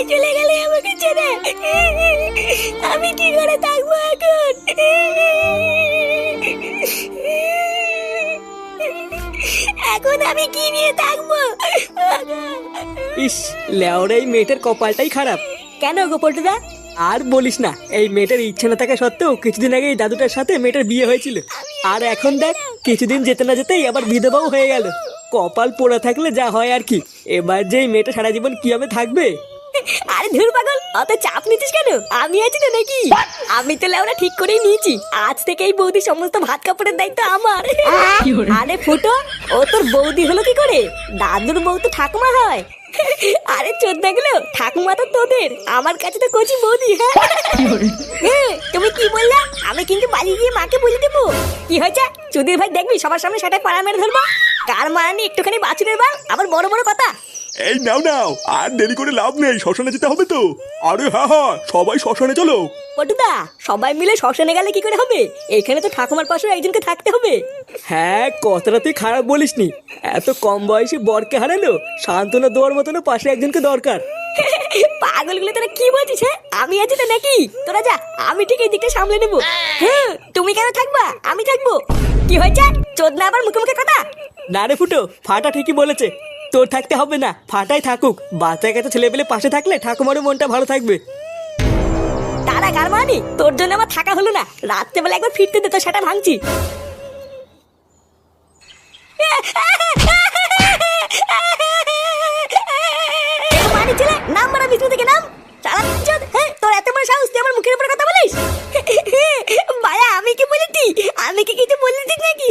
কোথায় চলে গেলে আমাকে ছেড়ে। আমি কি করে থাকব এখন? এখন আমি কি নিয়ে থাকব? ইস লেওরা এই মেয়েটার কপালটাই খারাপ। কেন গো পল্টুদা? আর বলিস না এই মেয়েটার ইচ্ছে না থাকা সত্ত্বেও কিছুদিন আগে এই দাদুটার সাথে মেয়েটার বিয়ে হয়েছিল। আর এখন দেখ কিছুদিন যেতে না যেতেই আবার বিধবাও হয়ে গেল। কপাল পোড়া থাকলে যা হয় আর কি। এবার যে এই মেয়েটা সারা জীবন কীভাবে থাকবে? আরে ধুর পাগল অত চাপ নিতিস কেন? আমি আছি তো নাকি? আমি তো লেওরা ঠিক করেই নিয়েছি। আজ থেকে এই বৌদি সমস্ত ভাত কাপড়ের দায়িত্ব আমার। আরে ফুটো ও তোর বৌদি হলো কি করে? দাদুর বউ তো ঠাকুমা হয়। আরে চোদ্দা গুলো ঠাকুমা তো তোদের। আমার কাছে তো কচি বৌদি হ্যাঁ? হ্যাঁ, তুমি কি বললা? আমি কিন্তু বাড়ি গিয়ে মাকে বলে দেবো। কি হয়েছে? চুদির ভাই দেখবি সবার সামনে সেটা পাড়া মেরে ধরবো। কার মারানি একটুখানি বাছুরের বাল? আবার বড় বড় কথা। এই নাও নাও আর দেরি করে লাভ নেই শ্মশানে যেতে হবে তো। আরে হ্যাঁ হ্যাঁ সবাই শ্মশানে চলো। পটুদা সবাই মিলে শ্মশানে গেলে কি করে হবে? এখানে তো ঠাকুমার পাশে একজনকে থাকতে হবে। হ্যাঁ কথাটা তুই খারাপ বলিসনি। এত কম বয়সে বরকে হারালো সান্ত্বনা দেওয়ার মতনও পাশে একজনকে দরকার। পাগলগুলো তোরা কি বলছিস হ্যাঁ? আমি আছি তো নাকি? তোরা যা আমি ঠিক এই দিকটা সামলে নেব। হ্যাঁ তুমি কেন থাকবা? আমি থাকব। কি হয়েছে? চোদনা আবার মুখে মুখে কথা? না রে ফুটো ফাটা ঠিকই বলেছে। তোর থাকতে হবে না, ফাটাই থাকুক। বাচ্চা কাছে ছেলে পেলে পাশে থাকলে ঠাকুমারও মনটা ভালো থাকবে। তারা কার মানি তোর জন্য আমার থাকা হলো না। রাত্রেবেলা একবার ফিরতে দে তো সেটা ভাঙছি। মানি ছেলে, নাম মারা বিষ্ণু থেকে, নাম। হ্যাঁ? তোর এত বড় সাহস আমার মুখের উপরে কথা বলিস? ভাইয়া আমি কি বলেছি? আমি কি কিছু বলেছি নাকি?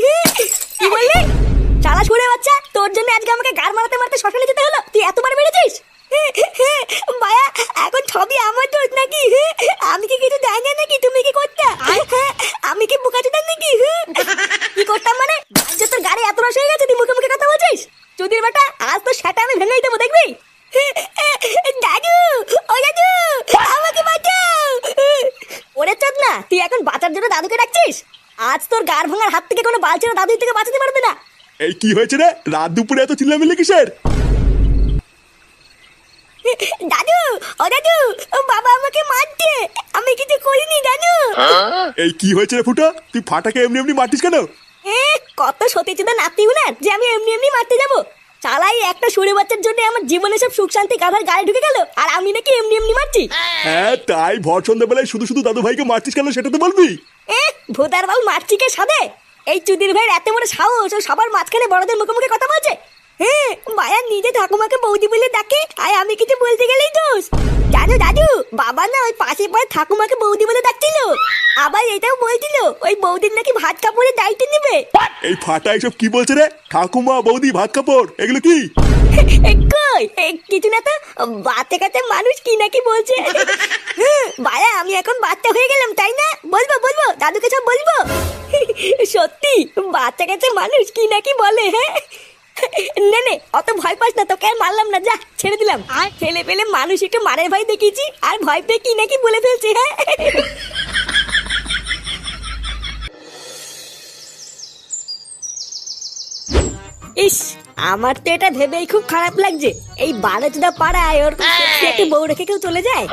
কি বললি? চালা ছুড়ে বাচ্চা তোর জন্য আজকে আমাকে গার মারাতে মারতে শ্মশানে যেতে হলো? তুই এতবার বেড়েছিস ভাইয়া এখন সবই আমার দোষ নাকি? আমি কি কিছু জানি না নাকি? তুমি কি করতে? আমি কি বোকা চোদার নাকি? কি করতাম মানে? আজ তোর গাড়ি এত রস হয়ে গেছে তুই মুখে মুখে কথা বলছিস? চুদির বেটা আজ তো সেটা আমি ভেঙেই দেবো দেখবি? দাদু ও দাদু আমাকে বাঁচাও! ওরে চোদ না তুই এখন বাঁচার জন্য দাদুকে ডাকছিস? আজ তোর গার ভাঙার হাত থেকে কোনো বালছেনা দাদু থেকে বাঁচাতে পারবে না। এই কি হয়েছে রে? রাত দুপুরে এত চিল্লামিল্লি কিসের? দাদু ও দাদু বাবা আমাকে মারছে। আমি কিছু করিনি দাদু। এই কি হয়েছে রে ফুটো? তুই ফাটাকে এমনি এমনি মারতিস কেন? এ কত সতীচুদা নাতি না যে আমি এমনি এমনি মারতে যাব। চালাই একটা সুরে বাচ্চার জন্য আমার জীবনে সব সুখ শান্তি গাধার গায়ে ঢুকে গেল আর আমি নাকি এমনি এমনি মারছি। হ্যাঁ তাই ভর সন্ধ্যাবেলায় শুধু শুধু দাদু ভাইকে মারতিস কেন সেটা তো বলবি। এ ভোদার বাল মারছি কে সাদে এই চুদির ভাইয়ের এত বড় সাহস ও সবার মাঝখানে বড়দের মুখে মুখে কথা বলছে? হ্যাঁ মায়া নিজে ঠাকুমাকে বৌদি বলে ডাকে আর আমি কিছু বলতে গেলেই দোষ। জানো দাদু বাবা না ওই পাশে পাশে ঠাকুমাকে বৌদি বলে ডাকছিল। আবার এটাও বলছিল ওই বৌদির নাকি ভাত কাপড়ের দায়িত্ব নেবে। এই ফাটা এসব কি বলছে রে? ঠাকুমা বৌদি ভাত কাপড় এগুলো কি? কই? কিছু না তো বাচ্চা কাচ্চা মানুষ কি নাকি বলছে? হুম, বাড়া আমি এখন বাচ্চা হয়ে গেলাম তাই না? বলব বলব দাদুকে সব বলব? সত্যি বাচ্চা কাচ্চা মানুষ কি নাকি বলে হ্যাঁ? নে নে অত ভয় পাস না তোকে আর মারলাম না যা ছেড়ে দিলাম। আর ফেলে ফেলে মানুষ একটু মারের ভয় দেখিয়েছি আর ভয় পেয়ে কি নাকি বলে ফেলছে হ্যাঁ? ইস আমার তো এটা ভেবেই খুব খারাপ লাগছে। এই বারোচুদা পাড়ায় ওর একটা বউ রেখে কেউ চলে যায়?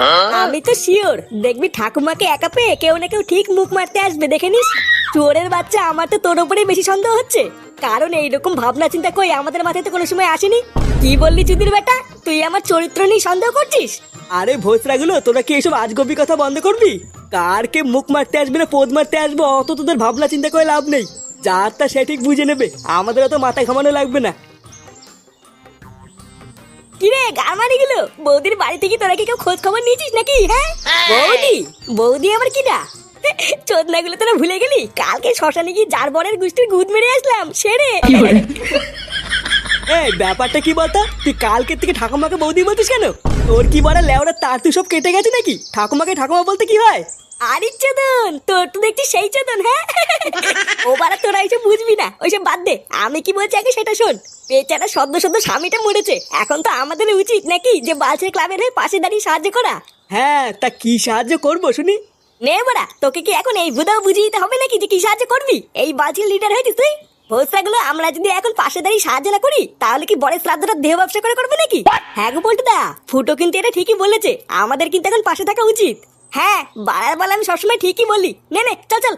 আমি তো শিওর দেখবি ঠাকুমাকে একা পেয়ে কেউ না কেউ ঠিক মুখ মারতে আসবে দেখে নিস? চোরের বাচ্চা আমার তো তোর উপরেই বেশি সন্দেহ হচ্ছে। কারণ এইরকম ভাবনা চিন্তা কই আমাদের মাথায় তো কোনো সময় আসেনি? কি বললি চুদির বেটা? তুই আমার চরিত্র নিয়ে সন্দেহ করছিস? আরে ভোসরাগুলো তোরা কি এসব আজগবি কথা বন্ধ করবি? কারকে মুখ মারতে আসবে না পোদ মারতে আসবে অত তোদের ভাবনা চিন্তা করে লাভ নেই। যার তা সে ঠিক বুঝে নেবে আমাদের অত মাথা ঘামানো লাগবে না। কিরে গারমারি গুলো বৌদির বাড়ি থেকে তোরা কি কেউ খোঁজ খবর নিয়েছিস নাকি হ্যাঁ? বৌদি? বৌদি আমার কিনা চোদনা গুলো তোরা ভুলে গেলি? কালকে শ্মশানে গিয়ে যার বরের গুষ্টির গুদ মেরে আসলাম সেরে এই ব্যাপারটা কি বলতো? তুই কালকে থেকে ঠাকুমাকে বৌদি বলতিস কেন? তোর কি বলে লেওরা তার তুই সব কেটে গেছে নাকি? ঠাকুমাকে ঠাকুমা বলতে কি হয়? আরে চোদন তোর তো দেখছি সেই চোদন হ্যাঁ? ও বারা তোরা এইসব বুঝবি না ওইসব বাদ দে। আমি কি বলছি আগে সেটা শোন। বেচারা সদ্য সদ্য স্বামীটা মরেছে। এখন তো আমাদের উচিত নাকি যে বালছের ক্লাবের হয়ে পাশে দাঁড়িয়ে সাহায্য করা? হ্যাঁ তা কি সাহায্য করব শুনি? নে বড়া তোকে কি এখন এই বুধাও বুঝিয়ে দিতে হবে নাকি যে কি সাহায্য করবি? এই বালছির লিডার হয়েছিস তুই? ভোসাগুলো আমরা যদি এখন পাশে দাঁড়িয়ে সাহায্য না করি তাহলে কি বড় শ্রাদ্ধটা দেহ ব্যবসা করে করবে নাকি? হ্যাঁ গো বলতে দা ফুটো কিন্তু এটা ঠিকই বলেছে। আমাদের কিন্তু এখন পাশে থাকা উচিত। হ্যাঁ বাড়ার বেলা আমি সবসময় ঠিকই বলি। নে নে চল চল।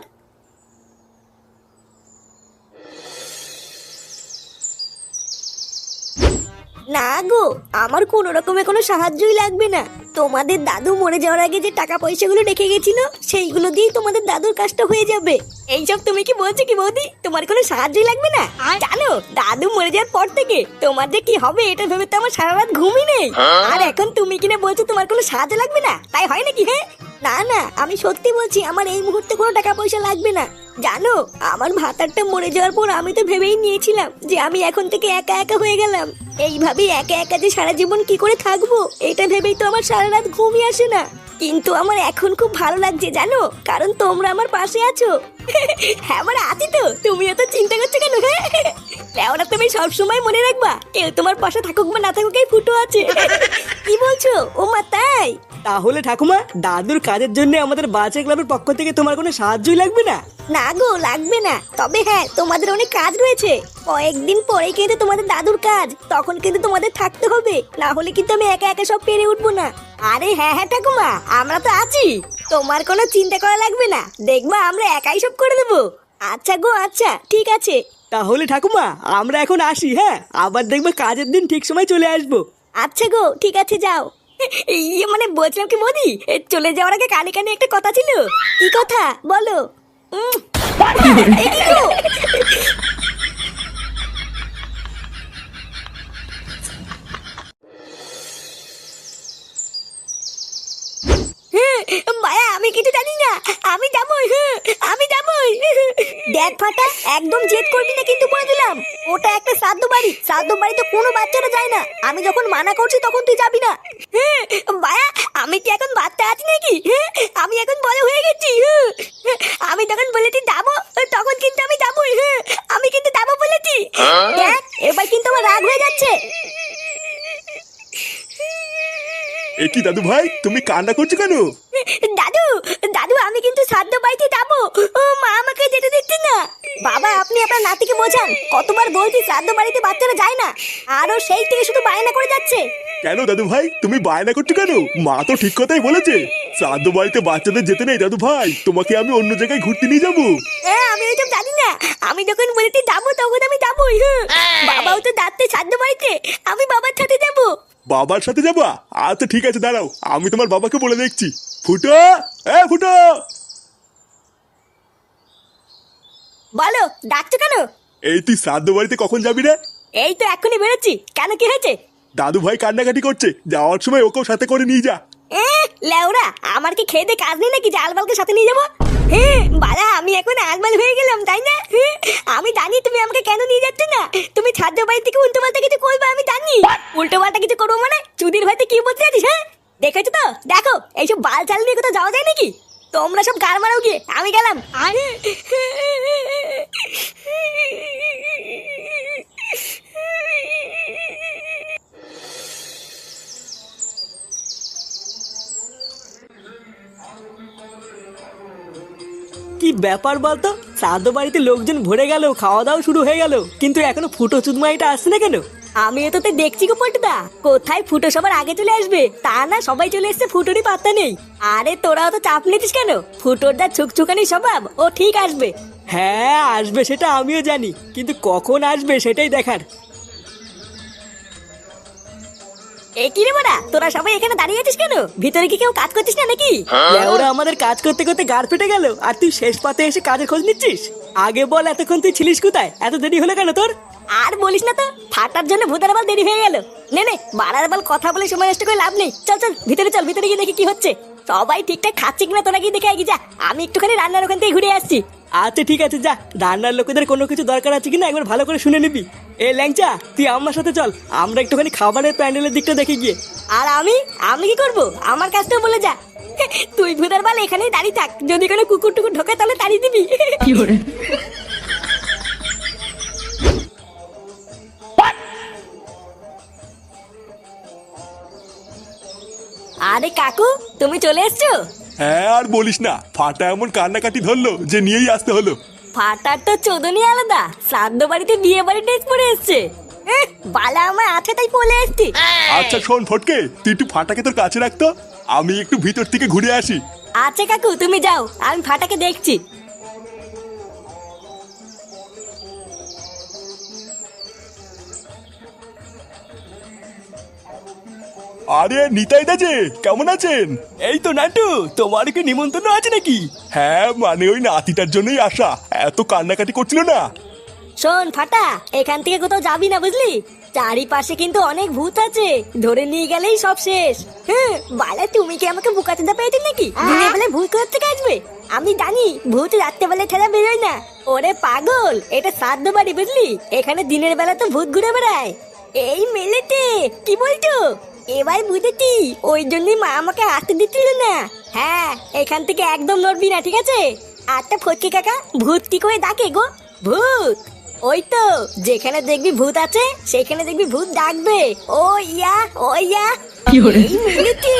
না গো আমার কোনো রকমের কোনো সাহায্যই লাগবে না। তোমাদের দাদু মরে যাওয়ার আগে যে টাকা পয়সাগুলো রেখে গেছিল সেইগুলো দিয়েই তোমাদের দাদুর কাজটা হয়ে যাবে। এইসব তুমি কি বলছো কি বৌদি? তোমার কোনো সাহায্যই লাগবে না? জানো দাদু মরে যাওয়ার পর থেকে তোমার যে কি হবে এটা ভেবে তো আমার সারা রাত ঘুমই নেই। আর এখন তুমি কিনা বলছো তোমার কোনো সাহায্য লাগবে না? তাই হয় নাকি হ্যাঁ? না না আমি সত্যি বলছি আমার এই মুহূর্তে কোনো টাকা পয়সা লাগবে না। জানো আমার ভাতারটা মরে যাওয়ার পর আমি তো ভেবেই নিয়েছিলাম যে আমি এখন থেকে একা একা হয়ে গেলাম। এইভাবেই একা একা যে সারা জীবন কি করে থাকব? এটা ভেবেই তো আমার সারা রাত ঘুমই আসে না। কিন্তু আমার এখন খুব ভালো লাগছে, জানো? কারণ তোমরা আমার পাশে আছো। হ্যাঁ আমার আছি তো। তুমিও তো চিন্তা করছ কেন হ্যাঁ? ওরা তুমি সবসময় মনে রাখবা কেউ তোমার পাশে থাকুক বা না থাকুক এই ফুটো আছে। কি বলছো? ও মা তাই? তাহলে ঠাকুমা দাদুর কাজের জন্য আমাদের বাচ্চা ক্লাবের পক্ষ থেকে তোমার কোনো সাহায্যই লাগবে না? না গো লাগবে না। তবে হ্যাঁ তোমাদের অনেক কাজ রয়েছে। কয়েকদিন পরে কিন্তু তোমাদের দাদুর কাজ তখন কিন্তু তোমাদের থাকতে হবে। না হলে কিন্তু আমি একা একা সব পেরে উঠবো না। আরে হ্যাঁ হ্যাঁ ঠাকুমা আমরা তো আছি। তোমার কোনো চিন্তা করা লাগবে না। দেখবা আমরা একাই সব করে দেবো। আচ্ছা গো আচ্ছা ঠিক আছে। তাহলে ঠাকুমা আমরা এখন আসি হ্যাঁ? আবার দেখবে কাজের দিন ঠিক সময় চলে আসব। আচ্ছা গো ঠিক আছে যাও। ইয়ে মানে বলছিলাম কি মোদি চলে যাওয়ার আগে কানে কানে একটা কথা ছিল। কি কথা? বলো? হ্যাঁ, মায়া আমি কিছু জানি না। আমি যাবই হ্যাঁ, দেখ ফাটা একদম জেদ করবি না কিন্তু বলে দিলাম। ওটা একটা শ্রাদ্ধ বাড়ি। শ্রাদ্ধ বাড়িতে কোনো বাচ্চারা যায় না। আমি যখন মানা করছি তখন তুই যাবি না। হ্যাঁ, মায়া আমি কি এখন বাচ্চা আছি নাকি? হ্যাঁ, আমি এখন বড় হয়ে গেছি। হ্যাঁ। আমি যখন বলেছি যাব তখন কিন্তু আমি যাবই। হ্যাঁ, আমি কিন্তু যাব বলেছি। দেখ এবার কিন্তু আমার রাগ হয়ে যাচ্ছে। এ কি দাদু ভাই তুমি কান্না করছ কেন? আমি কিন্তু শ্রাদ্ধ বাড়িতে যাব। ও মা আমাকে যেতে দিচ্ছে না। বাবা আপনি আপনার নাতিকে বোঝান। কতবার বলছি শ্রাদ্ধ বাড়িতে বাচ্চারা যায় না। আরও সেই থেকে শুধু বায়না করে যাচ্ছে। কেন দাদু ভাই? তুমি বায়না করছ কেন? মা তো ঠিক কথাই বলেছে। শ্রাদ্ধ বাড়িতে বাচ্চাদের যেতে নেই দাদু ভাই। তোমাকে আমি অন্য জায়গায় ঘুরতে নিয়ে যাব। হ্যাঁ আমি ওইসব জানি না। আমি যখন বলেছি যাব তখন আমি যাবোই হ্যাঁ বাবাও তো যাচ্ছে শ্রাদ্ধ বাড়িতে। আমি বাবার সাথে যাব। বাবার সাথে যাবা? আচ্ছা ঠিক আছে দাঁড়াও। আমি তোমার বাবাকে বলে দেখছি। ফুটো এ ফুটো। বলো ডাকছো কেন? এই তুই শ্রাদ্ধ বাড়িতে কখন যাবি রে? এই তো এখনই বেরোচ্ছি। কেন কি হয়েছে? দাদু ভাই কান্নাকাটি করছে যাওয়ার সময় ওকেও সাথে করে নিয়ে যা। এ লেওরা আমার কি খেয়ে দিয়ে কাজ নেই নাকি? যে আলবালকে সাথে নিয়ে যাব? হ্যাঁ বাড়া আমি এখন আলবাল হয়ে গেলাম তাই না? হ্যাঁ, আমি জানি তুমি আমাকে কেন নিয়ে যাচ্ছ না। তুমি ছাদ্য বাড়ি থেকে উল্টো পাল্টা কিছু করবে আমি জানি। উল্টো পাল্টা কিছু করব মানে চুদির ভাইতে কি বলতে যাচ্ছিস হ্যাঁ? দেখেছ তো? দেখো, এইসব বাল চাল নিয়ে কোথাও যাওয়া যায় নাকি? তোমরা সব গার মারাও গিয়ে, আমি গেলাম। আরে, কি ব্যাপার বলতো? শ্রাদ্ধ বাড়িতে লোকজন ভরে গেল, খাওয়া দাওয়া শুরু হয়ে গেল, কিন্তু এখনও ফুটো চুদমাইটা আসছে না কেন? আমি তো দেখছি গো পল্টুদা। কোথায় ফুটো সবার আগে চলে আসবে? তা না সবাই চলে এসছে ফুটোরই পাত্তা নেই। আরে তোরাও তো চাপ নিতিস কেন? ফুটোর দা ছুকছুকানি স্বভাব ও ঠিক আসবে। হ্যাঁ আসবে সেটা আমিও জানি কিন্তু কখন আসবে সেটাই দেখার। এ কি রে বড়া তোরা সবাই এখানে দাঁড়িয়ে আছিস কেন? ভিতরে কি কেউ কাজ করছিস না নাকি? ওরা আমাদের কাজ করতে করতে গাড় ফেটে গেল আর তুই শেষ পাতে এসে কাজের খোঁজ নিচ্ছিস? আগে বল এতক্ষণ তুই ছিলিস কোথায়? এত দেরি হলো কেন তোর? আর বলিস না তো ফাটার জন্য ভূতের বাল দেরি হয়ে গেল। নে নে বাড়ার বাল কথা বলে সময় নষ্ট করে লাভ নেই। চল চল ভিতরে চল ভিতরে গিয়ে দেখি কি হচ্ছে। সবাই ঠিকঠাক খাচ্ছে কিনা তোরা গিয়ে দেখে যা। আমি একটুখানি রান্নার ওখান থেকে ঘুরে আসছি। আচ্ছা ঠিক আছে যা। রান্নার লোকেদের কোনো কিছু দরকার আছে কিনা একবার ভালো করে শুনে নিবি। এ ল্যাংচা তুই আমার সাথে চল। আমরা একটুখানি খাবারের প্যান্ডেলের দিকটা দেখে গিয়ে। আর আমি? আমি কি করব? আমার কাজটা বলে যা। তুই ভূতের বাল এখানেই দাঁড়িয়ে থাক। যদি কোনো কুকুর টুকুর ঢোকে তাহলে তাড়িয়ে দিবি। আরে কাকু তুমি চলে এসছো? হ্যাঁ আর বলিস না। ফাটা এমন কান্নাকাটি ধরলো যে নিয়েই আসতে হলো। ফাটার তো চোদনই আলাদা। শ্রাদ্ধ বাড়িতে বিয়ে বাড়ি ড্রেস পরে এসছে। এহ, বালা আমার আছে তাই বলে এসছি। আচ্ছা শোন ফটকে তুই একটু ফাটাকে তোর কাছে রাখতো আমি একটু ভিতর থেকে ঘুরে আসি। আচ্ছা কাকু তুমি যাও আমি ফাটাকে দেখছি। আরে নিতাই দা যে কেমন আছেন? এই তো নাটু তোমার কি নিমন্ত্রণ আছে নাকি? হ্যাঁ মানে ওই নাতিটার জন্যই আসা। এত কান্নাকাটি করছিল না? শোন ফাটা এখান থেকে কোথাও যাবি না বুঝলি? চারিপাশে কিন্তু অনেক ভূত আছে। ধরে নিয়ে গেলেই সব শেষ। হ্যাঁ বালা তুমি কি আমাকে বুকাচুদা পেয়েছ নাকি? দিনের বেলায় ভূত কোথা থেকে আসবে? আমি জানি ভূত রাত্রেবেলা ঠেলা বেরোয় না। ওরে পাগল এটা শ্রাদ্ধ বাড়ি বুঝলি? এখানে দিনের বেলা তো ভূত ঘুরে বেড়ায়। এই মেলেতে কি বলছো? এবার বুঝেছি। ওই জন্যই মা আমাকে আসতে দিচ্ছিল না। হ্যাঁ এখান থেকে একদম নড়বি না ঠিক আছে? আচ্ছা ফটকি কাকা ভূত কি করে ডাকে গো? ভূত! ওই তো যেখানে দেখবি ভূত আছে সেখানে দেখবি ভূত ডাকবে। ও ইয়া ও ইয়া। এই মিলিতি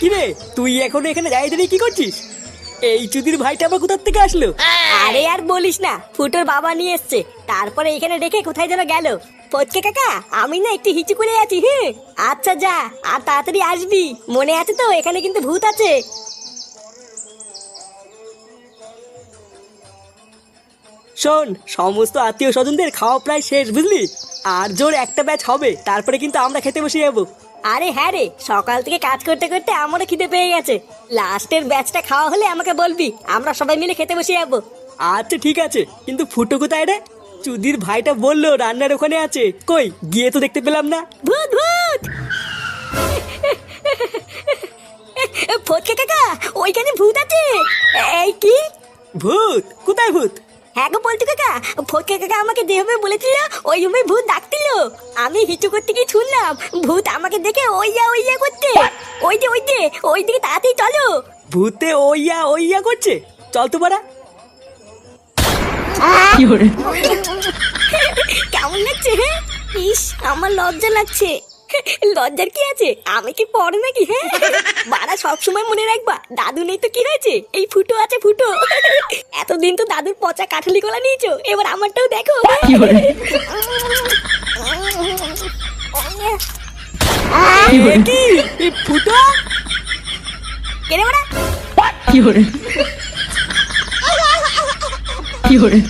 কিরে তুই এখন এখানে যাই দাঁড়িয়ে কি করছিস? এই চুদির ভাইটা আবার কোথার থেকে আসলো? আরে আর বলিস না ফুটোর বাবা নিয়ে এসছে। তারপরে এখানে রেখে কোথায় যেন গেল। ফটকে কাকা আমি না একটু হিচু করে আছি হ্যাঁ আচ্ছা যা আর তাড়াতাড়ি আসবি। মনে আছে তো এখানে কিন্তু ভূত আছে। শোন সমস্ত আত্মীয় স্বজনদের খাওয়া প্রায় শেষ বুঝলি? আর জোর একটা ব্যাচ হবে তারপরে কিন্তু আমরা খেতে বসে যাব। আরে হ্যাঁ রে সকাল থেকে কাজ করতে করতে আমারও খিদে পেয়ে গেছে। লাস্টের ব্যাচটা খাওয়া হলে আমাকে বলবি আমরা সবাই মিলে খেতে বসে যাব। আচ্ছা ঠিক আছে কিন্তু ফুটো কোথায় রে? চুদির ভাইটা বলল রান্নার ওখানে আছে। কই? গিয়ে তো দেখতে পেলাম না। ভূত ভূত! ফটকে কাকা ওইখানে ভূত আছে। এই কি? ভূত? কোথায় ভূত? হ্যাঁ গো বলতো কাকা ফটকে কাকা আমাকে যেভাবে বলেছিল ওই রুমে ভূত ডাকছিল। আমি হিচু করতে গিয়ে শুনলাম ভূত আমাকে দেখে ওইয়া ওইয়া করতে ওই যে ওই যে ওই দিকে তাড়াতাড়ি চলো। ভূতে ওইয়া ওইয়া করছে। চল তো বাড়া কেমন লাগছে? হ্যাঁ ইস আমার লজ্জা লাগছে। লজ্জার কি আছে? আমি কি পড়ে নাকি হ্যাঁ? বাড়া সবসময় মনে রাখবা দাদু নেই তো কি হয়েছে? এই ফুটো আছে ফুটো। এতদিন তো দাদুর পচা কাঠালি কলা নিয়েছো এবার আমারটাও দেখো। কি ফুটো? কেনে বাড়া? 有人